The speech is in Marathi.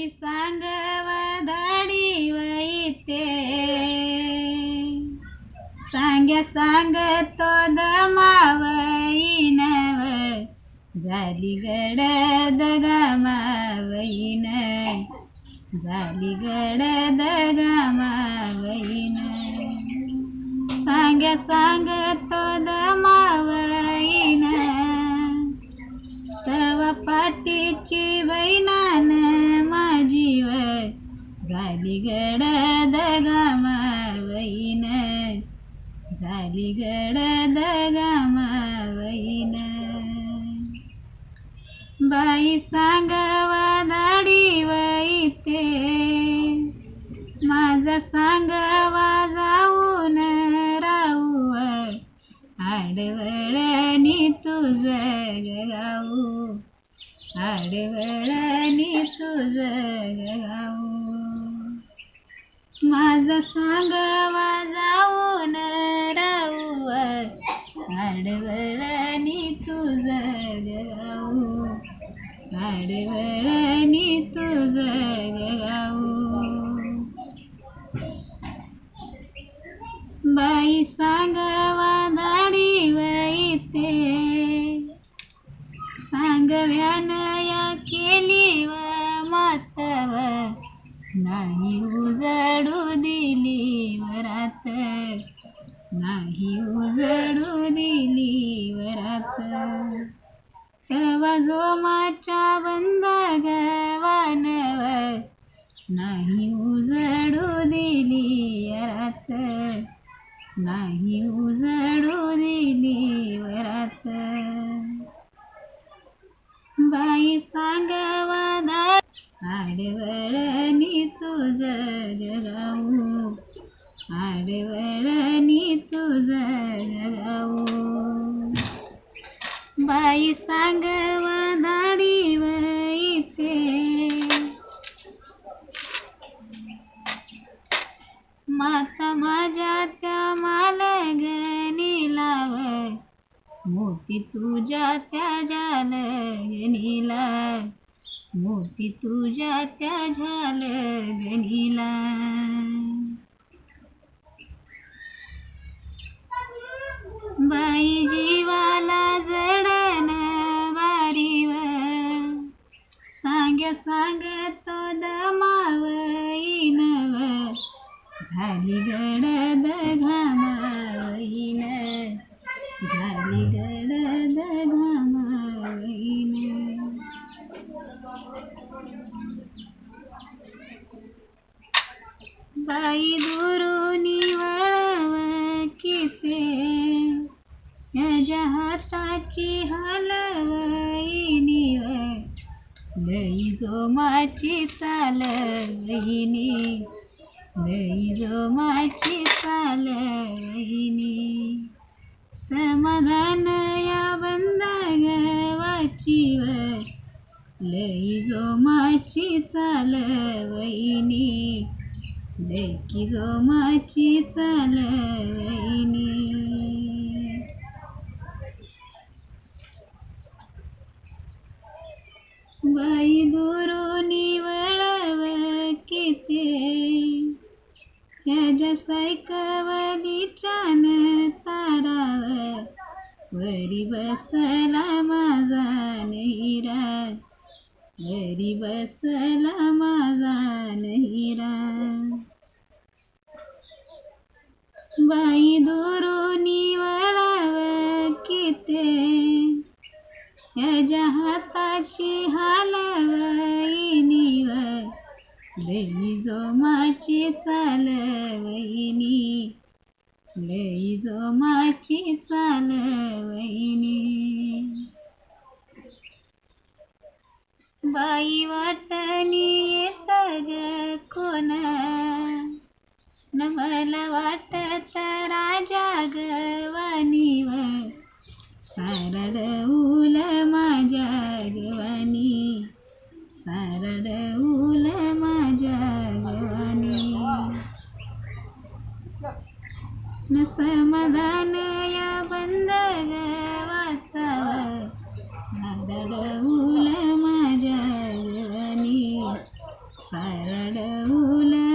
बाई सांगव धाडी वैते. सांग्या सांगतो दमावईनव झाली गडद गमावईन झाली गडद गमावईन सांग्या सांगतो द गडद गमावईन झाली गडद गमावईन बाई सांगावा दाडी वैते. माझा सांगवा जाऊन राऊ आडवळणी तुझ गाऊ. आडवळणी तुझ गाऊ. माझा सांगवा जाऊन राहू आडवळणी तुझ गाऊ आडवळणी तुझ गाऊ बाई सांगवा दाडी वैते. सांगव्यान या केली व मातवर नाही उजडू दिली वरात. नाही उजडू दिली वरात. तवा जोमाच्या बंद गवानव नाही उजडू दिली रात नाही उजडू दिली वरात. बाई सांगवा आडवळ तुझ आडवळणी तुझ. गाऊ बाई सांगवा दाडी वैते माता माझ्या त्या मालगणी लाव मोती तुझ्या त्या जालगणीला. मोती तुझ्या त्या झालगणीला बाईजी बाई दुरुनी वळव किते याच्या हाताची हलवईनीव लई जोमाची चालवईनी लई जोमाची चालवईनी समाधान या बंद गवाची व. लई जोमाची चालवहिनी. लेकी जोमाची चालवईनी बाई दुरुनी वळव किते ह्याच्या सायकवलीच्यान ताराव वरी बसला माझा नहिरा वरी बसला माझा नहिरा बाई दुरोनी वळाव किते ह्याच्या हाताची हालवईनी व लई जोमाची चालवईनी लई जोमाची चालवईनी बाई वाटणी येत ग कोण न मला वाटत राजा गवानीव सारड उल माझ्या गवानी सारड उल माझ्या गवानी न समाधान या बंद गवाचाव सारड उल माझ्या गवानी सारडवूल उल